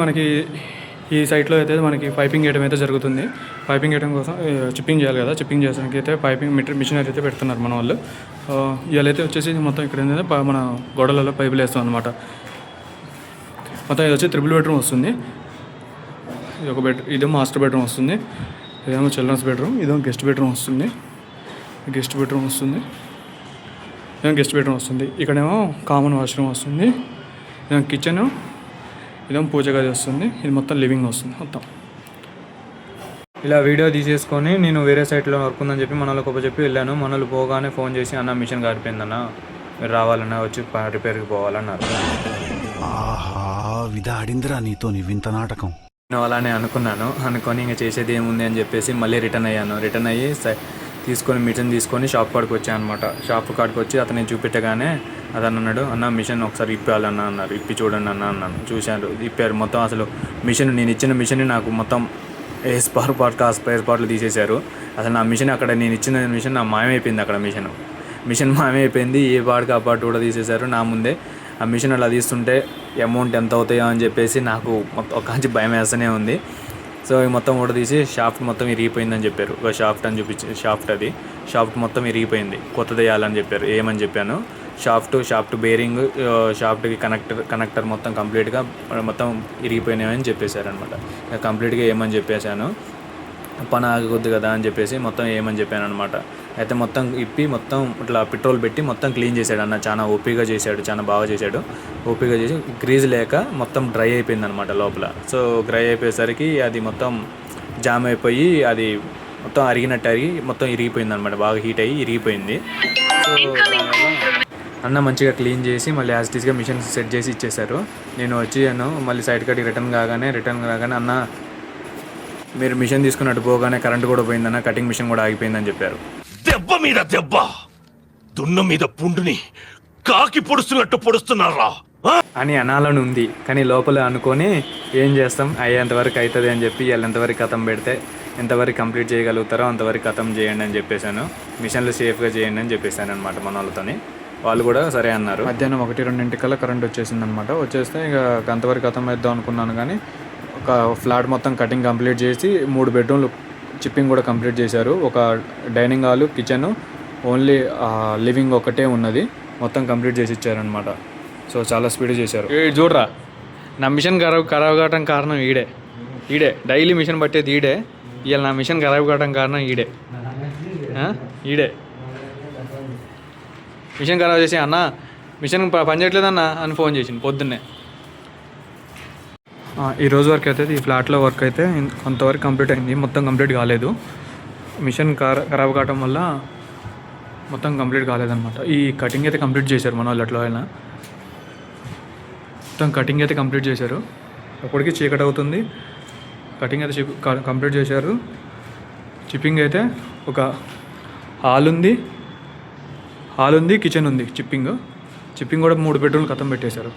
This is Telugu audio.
మనకి ఈ సైట్లో అయితే మనకి పైపింగ్ వేయడం అయితే జరుగుతుంది. పైపింగ్ వేయడం కోసం చిప్పింగ్ చేయాలి కదా చిప్పింగ్ చేయడానికి అయితే పైపింగ్ మిటర్ మిషనరీ అయితే పెడుతున్నారు మన వాళ్ళు. ఇవాళైతే వచ్చేసి మొత్తం ఇక్కడ ఏంటంటే మన గోడలలో పైపులు వేస్తాం అనమాట మొత్తం ఇది వచ్చి త్రిబుల్ బెడ్రూమ్ వస్తుంది. ఇది ఒక బెడ్ ఇదేమో మాస్టర్ బెడ్రూమ్ వస్తుంది. ఇదేమో చిల్డ్రన్స్ బెడ్రూమ్ ఇదేమో గెస్ట్ బెడ్రూమ్ వస్తుంది. గెస్ట్ బెడ్రూమ్ వస్తుంది. ఇదేమో గెస్ట్ బెడ్రూమ్ వస్తుంది. ఇక్కడేమో కామన్ వాష్రూమ్ వస్తుంది. ఇదేమో కిచెన్. ఇదేమో పూజ గది వస్తుంది. ఇది మొత్తం లివింగ్ వస్తుంది మొత్తం. ఇలా వీడియో తీసేసుకొని నేను వేరే సైట్లో వర్క్ ఉందని చెప్పి మన వాళ్ళకి చెప్పి వెళ్ళాను. మన వాళ్ళు పోగానే ఫోన్ చేసి అన్న మిషన్ కారిపోయిందన్న మీరు రావాలన్నా వచ్చి రిపేర్కి పోవాలన్నారు. ఆహా విధాడిందిరా నీతో నీ వింత నాటకం. నేను అలానే అనుకున్నాను. అనుకొని ఇంకా చేసేది ఏముంది అని చెప్పేసి మళ్ళీ రిటర్న్ అయ్యాను. రిటర్న్ అయ్యి సై- తీసుకొని మిషన్ తీసుకొని షాప్ కాడికి వచ్చాను అనమాట షాప్ కాడికి వచ్చి అతని చూపెట్టగానే అతను అన్నాడు అన్న మిషన్ ఒకసారి ఇప్పాలన్న అన్నారు. ఇప్పి చూడండి అన్న అన్నాను. చూశాను ఇప్పారు. మొత్తం అసలు మిషన్ నేను ఇచ్చిన మిషన్ నాకు మొత్తం ఏ స్పార్ పార్ట్ ఆ స్పేర్ పార్ట్లు తీసేశారు. అసలు నా మిషన్ అక్కడ నేను ఇచ్చిన మిషన్ నా మాయమైపోయింది అక్కడ మిషన్. మిషన్ మాయమైపోయింది ఏ పార్ట్కి ఆ పార్ట్ కూడా తీసేశారు నా ముందే. ఆ మిషన్ అలా తీస్తుంటే అమౌంట్ ఎంత అవుతాయో? అని చెప్పేసి నాకు మొత్తం ఒక మంచి భయం వేస్తూనే ఉంది. సో ఇవి మొత్తం కూడా తీసి షాఫ్ట్ మొత్తం ఇరిగిపోయిందని చెప్పారు. ఒక షాఫ్ట్ అని చూపించి షాఫ్ట్ అది. షాఫ్ట్ మొత్తం ఇరిగిపోయింది. కొత్తది వేయాలని చెప్పారు. ఏమని చెప్పాను? షాఫ్ట్ షాఫ్ట్ బేరింగ్ షాఫ్ట్కి కనెక్టర్ కనెక్టర్ మొత్తం కంప్లీట్గా మొత్తం ఇరిగిపోయినాయని చెప్పేశారు అనమాట కంప్లీట్గా ఏమని చెప్పేశాను? పని ఆగకొద్దు కదా అని చెప్పేసి మొత్తం ఏమని చెప్పాను అనమాట అయితే మొత్తం ఇప్పి మొత్తం ఇట్లా పెట్రోల్ పెట్టి మొత్తం క్లీన్ చేశాడు అన్న. చాలా ఓపిగా చేశాడు చాలా బాగా చేశాడు. ఓపిగా చేసి గ్రీజ్ లేక మొత్తం డ్రై అయిపోయింది అనమాట లోపల. సో డ్రై అయిపోయేసరికి అది మొత్తం జామ్ అయిపోయి అది మొత్తం అరిగినట్టు అరిగి మొత్తం ఇరిగిపోయింది అనమాట బాగా హీట్ అయ్యి ఇరిగిపోయింది. సో అన్న మంచిగా క్లీన్ చేసి మళ్ళీ యాజ్ టీస్గా మిషన్ సెట్ చేసి ఇచ్చేశారు. నేను వచ్చాను మళ్ళీ సైడ్ కట్టి రిటర్న్ కాగానే రిటర్న్ కాగానే అన్న మీరు మిషన్ తీసుకున్నట్టు పోగానే కరెంట్ కూడా పోయిందన్న కటింగ్ మిషన్ కూడా ఆగిపోయిందని చెప్పారు. దెబ్బ మీద దెబ్బ. దున్న మీద పుండుని కాకి పొడుస్తున్నట్టు పొడుస్తున్నారా? అని అనాలని ఉంది కానీ లోపల అనుకొని ఏం చేస్తాం? అయ్యేంతవరకు అవుతుంది అని చెప్పి వాళ్ళు ఎంతవరకు కథం పెడితే ఎంతవరకు కంప్లీట్ చేయగలుగుతారో అంతవరకు కథం చేయండి అని చెప్పేశాను. మిషన్లు సేఫ్గా చేయండి అని చెప్పేశాను అనమాట మన వాళ్ళతోని. వాళ్ళు కూడా సరే అన్నారు. మధ్యాహ్నం ఒకటి రెండింటికల్లా కరెంట్ వచ్చేసింది అనమాట వచ్చేస్తే ఇక అంతవరకు కథం వేద్దాం అనుకున్నాను కానీ ఒక ఫ్లాట్ మొత్తం కటింగ్ కంప్లీట్ చేసి మూడు బెడ్రూమ్లు చిప్పింగ్ కూడా కంప్లీట్ చేశారు. ఒక dining hall kitchen only living ఒకటే ఉన్నది. మొత్తం కంప్లీట్ చేసి ఇచ్చారనమాట సో చాలా స్పీడ్ చేశారు. చూడరా. నా మిషన్ ఖరాబ్ ఖరాబ్ కావడం కారణం ఈడే. ఈడే. డైలీ మిషన్ పట్టేది ఈడే. ఇవాళ నా మిషన్ ఖరాబ్ కావడం కారణం ఈడే. ఈడే. మిషన్ ఖరాబ్ చేసి అన్న మిషన్ ప- పని చేయట్లేదన్నా అని ఫోన్ చేసింది పొద్దున్నే. ఈ రోజు వరకు అయితే ఈ ఫ్లాట్లో వర్క్ అయితే కొంతవరకు కంప్లీట్ అయింది. మొత్తం కంప్లీట్ కాలేదు. మిషన్ ఖరాబ్ కావటం వల్ల మొత్తం కంప్లీట్ కాలేదన్నమాట. ఈ కటింగ్ అయితే కంప్లీట్ చేశారు మన వాళ్ళు ఎట్లా అయినా. మొత్తం కటింగ్ అయితే కంప్లీట్ చేశారు. అప్పటికి చీకటి అవుతుంది. కటింగ్ అయితే కంప్లీట్ చేశారు. చిప్పింగ్ అయితే ఒక హాల్ ఉంది. హాల్ ఉంది కిచెన్ ఉంది చిప్పింగ్. చిప్పింగ్ కూడా మూడు బెడ్రూమ్లు కథం పెట్టేశారు.